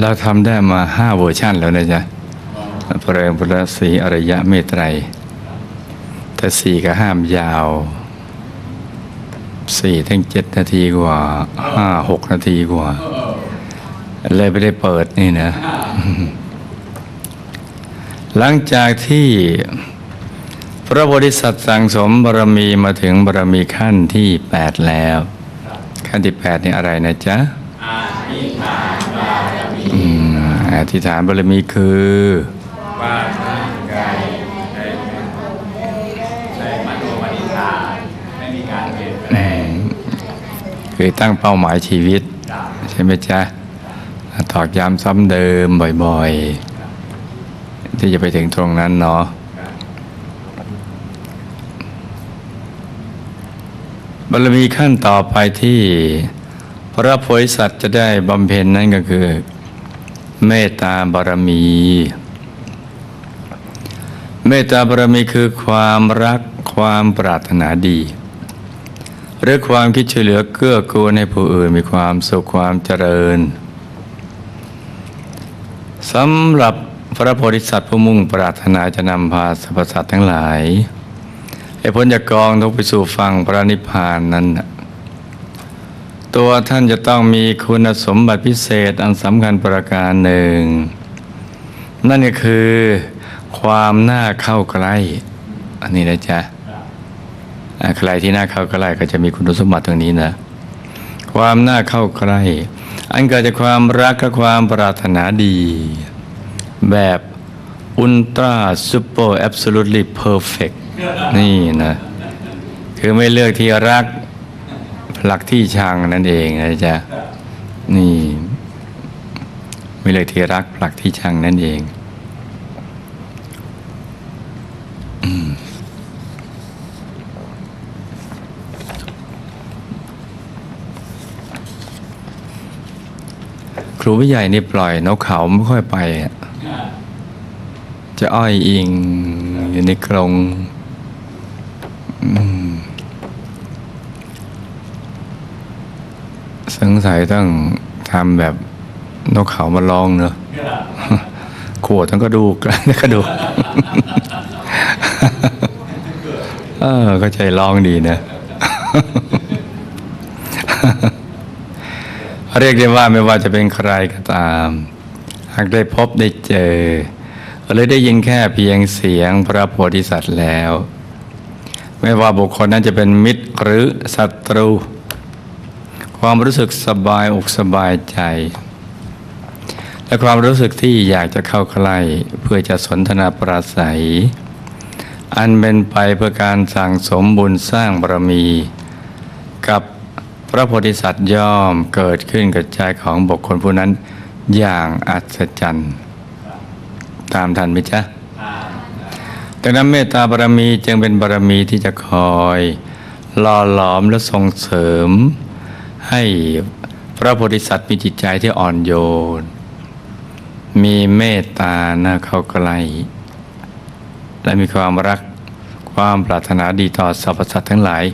เราทำได้มาห้าเวอร์ชันแล้วนะจ๊ะพระเริงพระศรีอริยะเมตไตรยแต่สี่ก็ห้ามยาวสี่ถึงเจ็ดนาทีกว่าห้าหกนาทีกว่า เลยไม่ได้เปิดนี่นะ หลังจากที่พระโพธิสัตว์สั่งสมบารมีมาถึงบารมีขั้นที่แปดแล้ว ขั้นที่แปดนี่อะไรนะจ๊ะอืม อธิษฐานบารมีคือว่าร่างกายได้ได้มโนมนิธานไม่มีการเปลี่ยนแปลงคือตั้งเป้าหมายชีวิต ใช่ไหมจ๊ะตอกย้ำซ้ำเดิมบ่อยๆ ที่จะไปถึงตรงนั้นเนาะบารมีขั้นต่อไปที่พระโพธิสัตว์จะได้บำเพ็ญนั่นก็คือ เมตตาบารมี เมตตาบารมีคือความรักความปรารถนาดี หรือความคิดช่วยเหลือเกื้อกูลให้ผู้อื่นมีความสุขความเจริญสำหรับพระโพธิสัตว์ผู้มุ่งปรารถนาจะนำพาสรรพสัตว์ทั้งหลายให้พ้นจากกองทุกไปสู่ฝั่งพระนิพพานนั้นนะ ตัวท่านจะต้องมีคุณสมบัติพิเศษอันสำคัญประการหนึ่ง นั่นก็คือความน่าเข้าใกล้ อันนี้นะจ๊ะใครที่น่าเข้าใกล้ก็จะมีคุณสมบัติตรงนี้นะ ความน่าเข้าใกล้ อันเกิดจากความรักและความปรารถนาดี แบบอุลตร้าซูเปอร์แอบสูต l y เพอร์เฟกนี่นะ คือไม่เลือกที่รัก ผลักที่ชังนั่นเองนะจ๊ะนี่ไม่เลือกที่รักผลักที่ชังนั่นเองครูผู้ใหญ่นี่ปล่อยนกเขาไม่ค่อยไป จะอ้อยอิงอยู่ในกรงอืม สงสัยต้องทำแบบนกเขามาลองเนอะขวดทั้งกระดูกกระดูกเออก็ใจลองดีนะ เรียกได้ว่าไม่ว่าจะเป็นใครก็ตาม หากได้พบได้เจอหรือได้ยินแค่เพียงเสียงพระโพธิสัตว์แล้ว ไม่ว่าบุคคลนั้นจะเป็นมิตรหรือศัตรู ความรู้สึกสบายอกสบายใจ และความรู้สึกที่อยากจะเข้าใกล้เพื่อจะสนทนาปราศัย อันเป็นไปเพื่อการสั่งสมบุญสร้างบารมี กับพระโพธิสัตว์ย่อมเกิดขึ้นกับใจของบุคคลผู้นั้นอย่างอัศจรรย์ ตามทันไหมจ๊ะดังนั้นเมตตาบารมีจึงเป็นบารมีที่จะคอยหล่อหลอมและส่งเสริม ให้พระโพธิสัตว์มีจิตใจที่อ่อนโยน มีเมตตาน่าเข้าใกล้ และมีความรักความปรารถนาดีต่อสรรพสัตว์ทั้งหลาย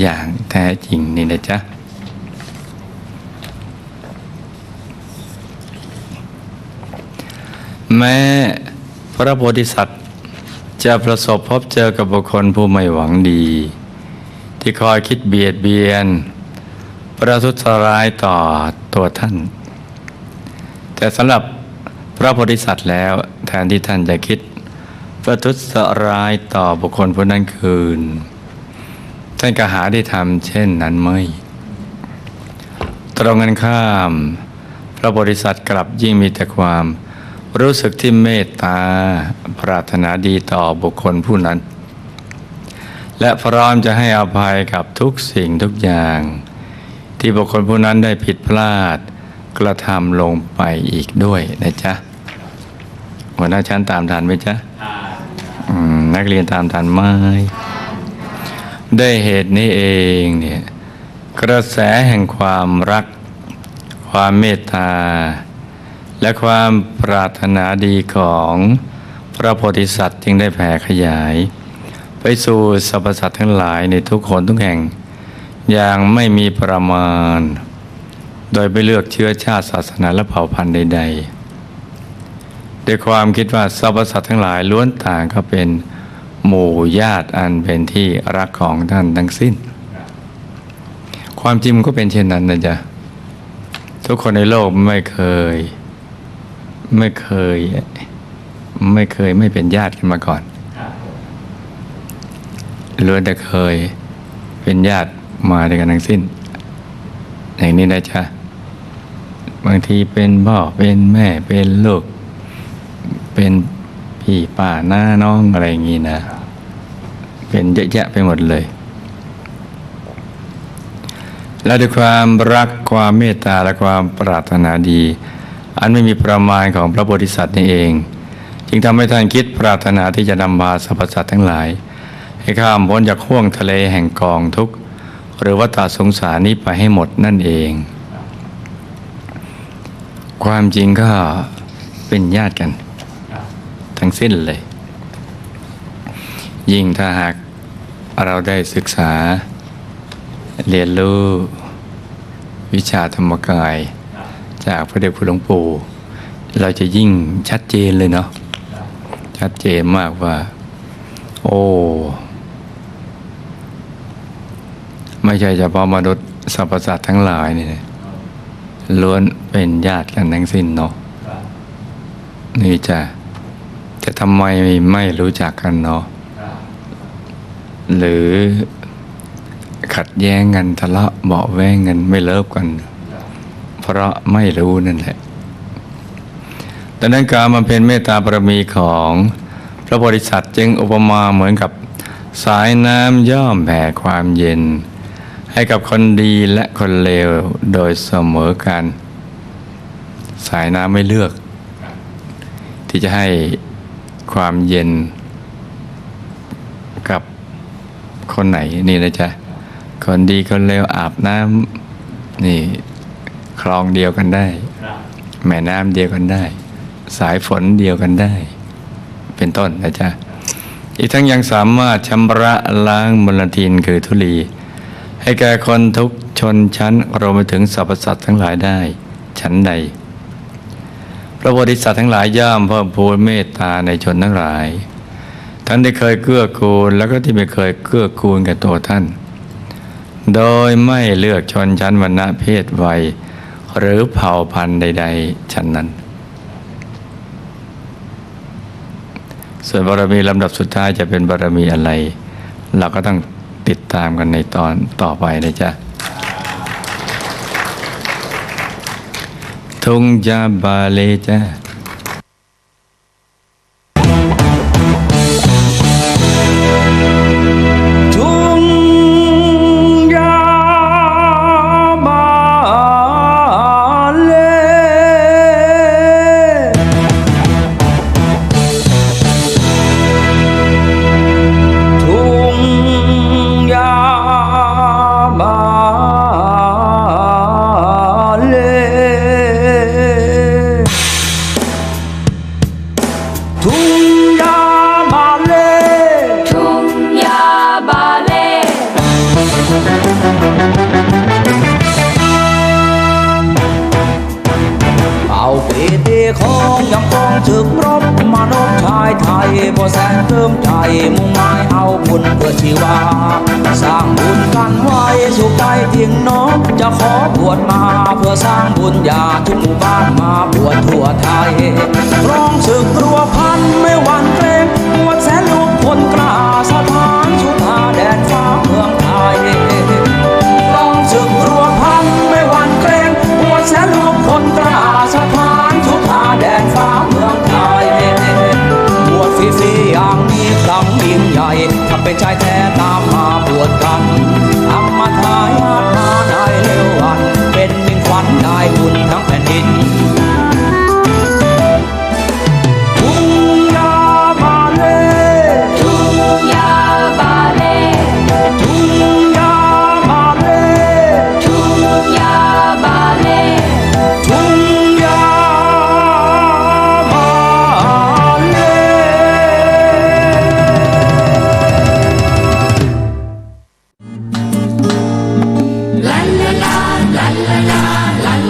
อย่างแท้จริงนี่นะจ๊ะแม้พระโพธิสัตว์จะประสบพบเจอกับบุคคลผู้ไม่หวังดี ที่คอยคิดเบียดเบียน ประทุษร้ายต่อตัวท่าน แต่สำหรับพระโพธิสัตว์แล้วแทนที่ท่านจะคิด ประทุษร้ายต่อบุคคลผู้นั้นคืน ท่านก็หาได้ทำเช่นนั้นไม่ตรงกันข้าม พระโพธิสัตว์กลับยิ่งมีแต่ความรู้สึกที่เมตตาปรารถนาดีต่อบุคคลผู้นั้น และพร้อมจะให้อภัยกับทุกสิ่งทุกอย่าง ที่บุคคลผู้นั้นได้ผิดพลาด กระทำลงไปอีกด้วยนะจ๊ะหัวหน้าชั้นตามทันไหมจ๊ะอืมนักเรียนตามทันไหมได้เหตุนี้เองเนี่ยกระแสแห่งความรัก ความเมตตา และความปรารถนาดีของพระโพธิสัตว์จึงได้แผ่ขยาย ไปสู่สรรพสัตว์ทั้งหลายในทุกคนทุกแห่ง อย่างไม่มีประมาณ โดยไม่เลือกเชื้อชาติศาสนาและเผ่าพันธุ์ใด ๆ ด้วยความคิดว่าสรรพสัตว์ทั้งหลายล้วนต่างก็เป็นหมู่ญาติอันเป็นที่รักของท่านทั้งสิ้น ความจริงมันก็เป็นเช่นนั้นนะจ๊ะ ทุกคนในโลกไม่เคย ไม่เคย ไม่เคยไม่เป็นญาติกันมาก่อนครับผมล้วนแต่เคยเป็นญาติ มาด้วยกันทั้งสิ้น อย่างนี้นะจ๊ะบางทีเป็นพ่อเป็นแม่เป็นลูก เป็นพี่ป้าน้าน้องอะไรอย่างนี้นะ เป็นเยอะแยะไปหมดเลย และด้วยความรักความเมตตาและความปรารถนาดี อันไม่มีประมาณของพระโพธิสัตว์นี่เอง จึงทำให้ท่านคิดปรารถนาที่จะนำพาสรรพสัตว์ทั้งหลาย ให้ข้ามพ้นจากห่วงทะเลแห่งกองทุกข์ หรือวัฏสงสารนี้ไปให้หมดนั่นเอง ความจริงก็เป็นญาติกัน ทั้งสิ้นเลย ยิ่งถ้าหากเราได้ศึกษา เรียนรู้วิชาธรรมกาย จากพระเดชคุณหลวงปู่เราจะยิ่งชัดเจนเลยเนาะชัดเจนมากว่า โอ้ ไม่ใช่เฉพาะมนุษย์สรรพสัตว์ทั้งหลายนี่นะล้วนเป็นญาติกันทั้งสิ้นเนาะนี่จะจะทำไมไม่รู้จักกันเนาะหรือขัดแย้งกันทะเลาะเบาแวงกันไม่เลิฟกัน เพราะไม่รู้นั่นแหละดังนั้นการมาเป็นเมตตาบารมีของพระโพธิสัตว์จึงอุปมาเหมือนกับสายน้ำย่อมแผ่ความเย็น ให้กับคนดีและคนเลวโดยเสมอกัน สายน้ำไม่เลือก ที่จะให้ความเย็นกับคนไหนนี่นะจ๊ะ คนดีคนเลวอาบน้ำนี่คลองเดียวกันได้ แม่น้ำเดียวกันได้ สายฝนเดียวกันได้ เป็นต้นนะจ๊ะ อีกทั้งยังสามารถชำระล้างมลทินคือทุลี ให้แก่คนทุกชนชั้นรวมไปถึงสรรพสัตว์ทั้งหลายได้ ชั้นใด พระโพธิสัตว์ทั้งหลายย่อมเพิ่มพูนเมตตาในชนทั้งหลาย ทั้งที่เคยเกื้อกูลแล้วก็ที่ไม่เคยเกื้อกูลแก่ตัวท่าน โดยไม่เลือกชนชั้นวรรณะเพศวัย หรือเผ่าพันธุ์ใดๆฉันนั้น ส่วนบารมีลำดับสุดท้ายจะเป็นบารมีอะไร เราก็ต้อง ติดตามกันในตอนต่อไปนะจ๊ะทุงจาบาเลจ้า ทุ่งยามาเลทุ่งยาบาเล่เอาปีตีของยังกองถึกรบมานพชายไทยบ่แสนเติมใจมุ่งหมายเอาบุญเพื่อชีวา สร้างบุญกันไว้สุขใจทิ้งน้องจะขอบวชมาเพื่อสร้างบุญญาทุกหมู่บ้านมาบวชทั่วไทยร้องศึกรัวพัน ลา